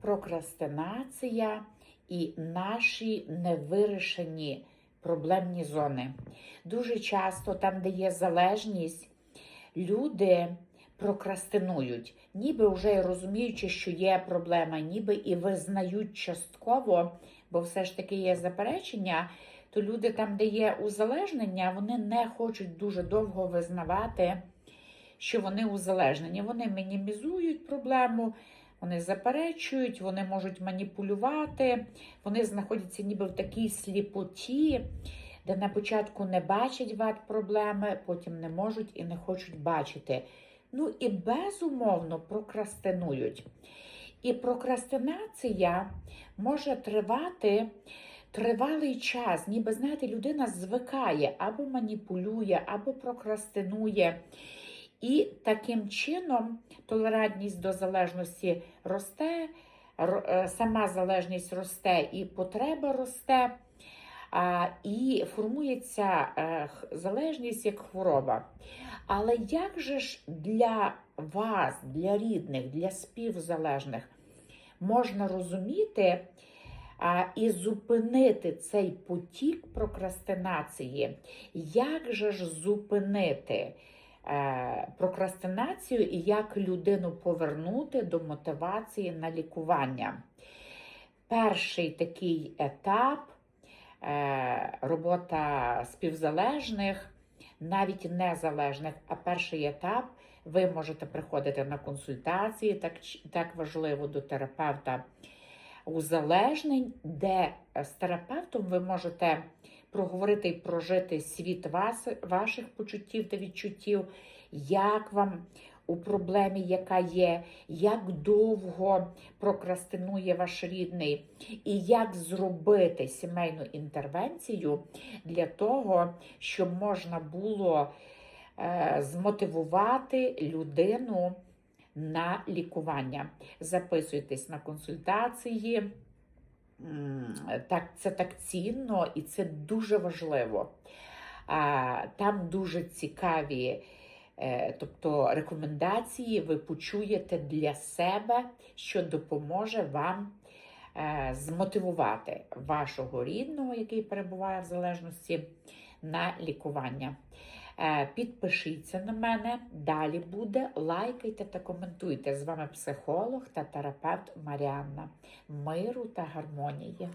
прокрастинація і наші невирішені проблемні зони. Дуже часто там, де є залежність, люди прокрастинують, ніби вже розуміючи, що є проблема, ніби і визнають частково, бо все ж таки є заперечення, то люди там, де є узалежнення, вони не хочуть дуже довго визнавати, що вони узалежнені. Вони мінімізують проблему, вони заперечують, вони можуть маніпулювати, вони знаходяться ніби в такій сліпоті, де на початку не бачать вад проблеми, потім не можуть і не хочуть бачити. Ну і безумовно прокрастинують. І прокрастинація може тривати тривалий час, ніби знаєте, людина звикає або маніпулює, або прокрастинує. І таким чином толерантність до залежності росте, е, сама залежність росте, і потреба росте, і формується е, залежність як хвороба. Але як же ж для вас, для рідних, для співзалежних можна розуміти і зупинити цей потік прокрастинації? Як же ж зупинити? Е, прокрастинацію і як людину повернути до мотивації на лікування. Перший такий етап е, робота співзалежних, навіть незалежних, а перший етап ви можете приходити на консультації, так, так важливо до терапевта узалежнень, де з терапевтом ви можете проговорити і прожити світ вас, ваших почуттів та відчуттів, як вам у проблемі, яка є, як довго прокрастинує ваш рідний, і як зробити сімейну інтервенцію для того, щоб можна було е, змотивувати людину на лікування. Записуйтесь на консультації. Так, це так цінно і це дуже важливо. Там дуже цікаві е, тобто, рекомендації ви почуєте для себе, що допоможе вам е, змотивувати вашого рідного, який перебуває в залежності, на лікування. Е, Підпишіться на мене, далі буде. Лайкайте та коментуйте. З вами психолог та терапевт Маріанна. Миру та гармонії.